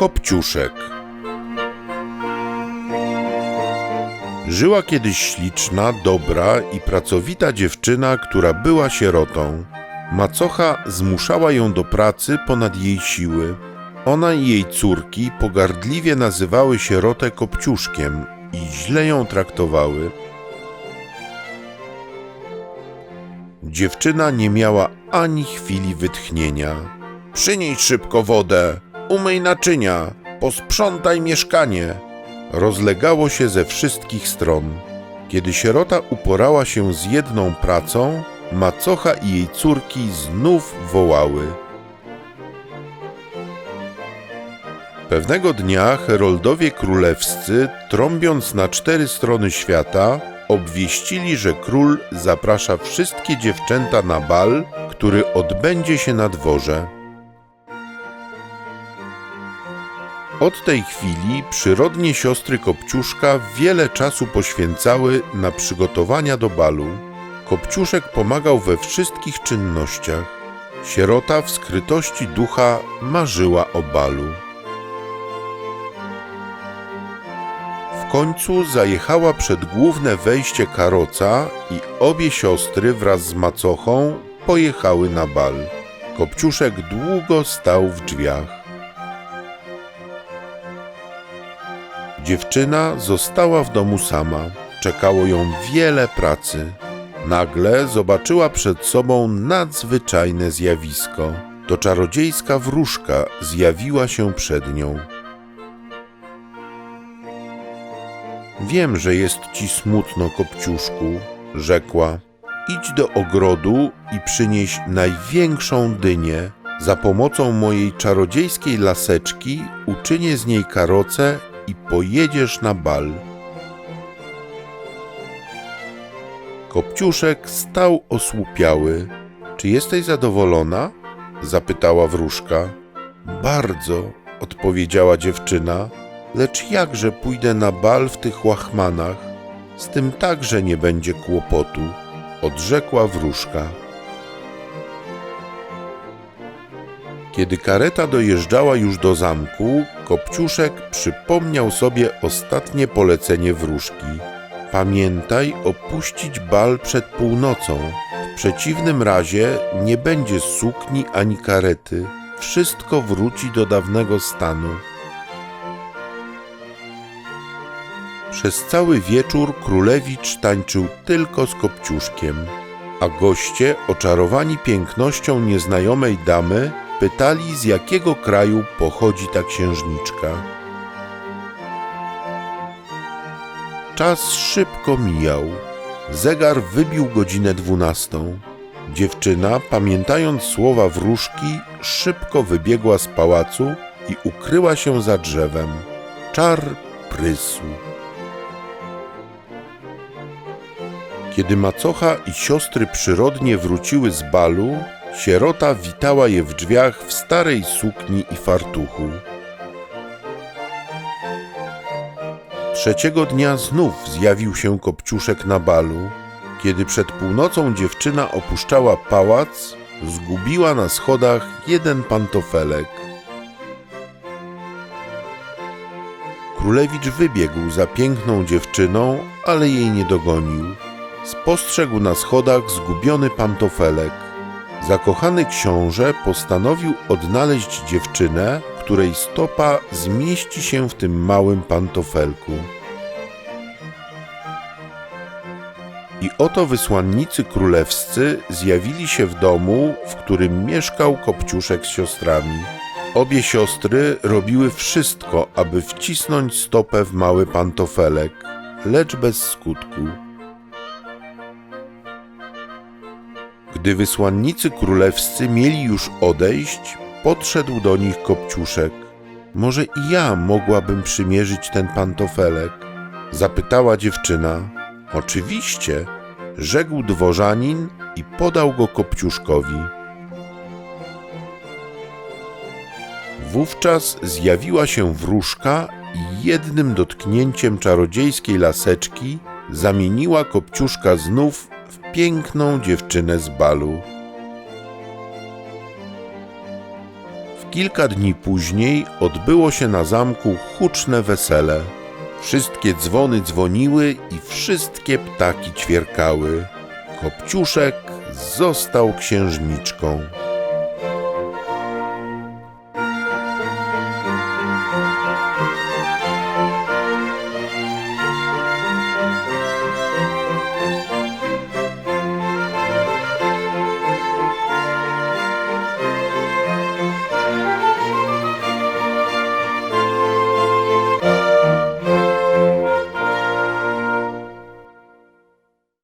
Kopciuszek Żyła kiedyś śliczna, dobra i pracowita dziewczyna, która była sierotą. Macocha zmuszała ją do pracy ponad jej siły. Ona i jej córki pogardliwie nazywały sierotę Kopciuszkiem i źle ją traktowały. Dziewczyna nie miała ani chwili wytchnienia. Przynieś szybko wodę, umyj naczynia, posprzątaj mieszkanie. Rozlegało się ze wszystkich stron. Kiedy sierota uporała się z jedną pracą, macocha i jej córki znów wołały. Pewnego dnia heroldowie królewscy, trąbiąc na cztery strony świata, obwieścili, że król zaprasza wszystkie dziewczęta na bal, który odbędzie się na dworze. Od tej chwili przyrodnie siostry Kopciuszka wiele czasu poświęcały na przygotowania do balu. Kopciuszek pomagał we wszystkich czynnościach. Sierota w skrytości ducha marzyła o balu. W końcu zajechała przed główne wejście karoca i obie siostry wraz z macochą pojechały na bal. Kopciuszek długo stał w drzwiach. Dziewczyna została w domu sama. Czekało ją wiele pracy. Nagle zobaczyła przed sobą nadzwyczajne zjawisko. To czarodziejska wróżka zjawiła się przed nią. Wiem, że jest ci smutno, Kopciuszku, rzekła. Idź do ogrodu i przynieś największą dynię. Za pomocą mojej czarodziejskiej laseczki uczynię z niej karocę i pojedziesz na bal. Kopciuszek stał osłupiały. Czy jesteś zadowolona? zapytała wróżka. Bardzo, odpowiedziała dziewczyna. Lecz jakże pójdę na bal w tych łachmanach? Z tym także nie będzie kłopotu, odrzekła wróżka. Kiedy kareta dojeżdżała już do zamku, Kopciuszek przypomniał sobie ostatnie polecenie wróżki. Pamiętaj opuścić bal przed północą. W przeciwnym razie nie będzie sukni ani karety. Wszystko wróci do dawnego stanu. Przez cały wieczór królewicz tańczył tylko z Kopciuszkiem, a goście, oczarowani pięknością nieznajomej damy, pytali z jakiego kraju pochodzi ta księżniczka. Czas szybko mijał. Zegar wybił godzinę dwunastą. Dziewczyna, pamiętając słowa wróżki, szybko wybiegła z pałacu i ukryła się za drzewem. Czar prysł. Kiedy macocha i siostry przyrodnie wróciły z balu, sierota witała je w drzwiach w starej sukni i fartuchu. Trzeciego dnia znów zjawił się Kopciuszek na balu. Kiedy przed północą dziewczyna opuszczała pałac, zgubiła na schodach jeden pantofelek. Królewicz wybiegł za piękną dziewczyną, ale jej nie dogonił. Spostrzegł na schodach zgubiony pantofelek. Zakochany książę postanowił odnaleźć dziewczynę, której stopa zmieści się w tym małym pantofelku. I oto wysłannicy królewscy zjawili się w domu, w którym mieszkał Kopciuszek z siostrami. Obie siostry robiły wszystko, aby wcisnąć stopę w mały pantofelek, lecz bez skutku. Gdy wysłannicy królewscy mieli już odejść, podszedł do nich Kopciuszek. Może i ja mogłabym przymierzyć ten pantofelek? Zapytała dziewczyna. Oczywiście, rzekł dworzanin i podał go Kopciuszkowi. Wówczas zjawiła się wróżka i jednym dotknięciem czarodziejskiej laseczki zamieniła Kopciuszka znów piękną dziewczynę z balu. W Kilka dni później odbyło się na zamku huczne wesele. Wszystkie dzwony dzwoniły i wszystkie ptaki ćwierkały. Kopciuszek został księżniczką.